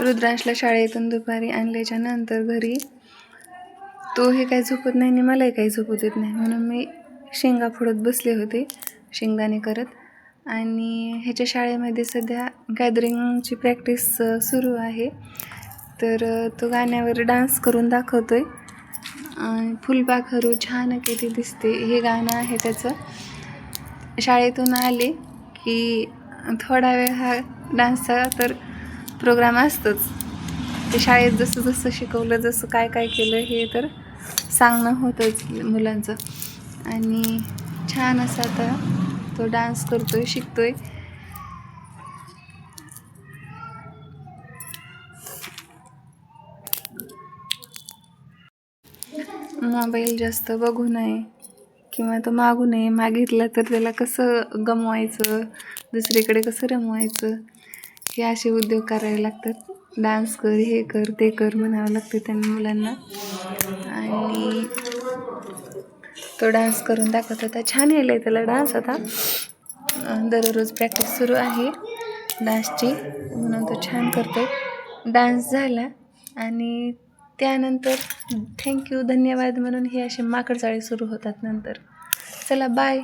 रुद्रांशला शाळेतून दुपारी आणल्याच्या नंतर घरी. हे काही झोपत नाही आणि मलाही काही झोपत येत नाही. म्हणून मी शेंगा फोडत बसले होते शेंगदाणे करत. आणि ह्याच्या शाळेमध्ये सध्या गॅदरिंगची प्रॅक्टिस सुरू आहे. तर तो गाण्यावर डान्स करून दाखवतो आहे आणि फुलपाखरू छान किती दिसते. हे गाणं आहे त्याचं. शाळेतून आले की थोडा वेळ हा डान्सचा तर प्रोग्राम असतोच. ते शाळेत जसं जसं शिकवलं जसं काय काय केलं हे तर सांगणं होतंच मुलांचं. आणि छान असा आता तो डान्स करतोय शिकतोय. मोबाईल जास्त बघू नये किंवा तो मागू नये. मागितला तर त्याला कसं गमवायचं? दुसरीकडे कसं रमवायचं? हे असे उद्योग करावे लागतात. डान्स कर हे कर ते कर म्हणावं लागते त्यांना मुलांना. आणि तो डान्स करून दाखवत. होता छान यायला त्याला डान्स आता. दररोज प्रॅक्टिस सुरू आहे डान्सची म्हणून तो छान करतो डान्स झाला. आणि त्यानंतर थँक्यू धन्यवाद म्हणून हे असे माकडचाळे सुरू होतात नंतर. चला बाय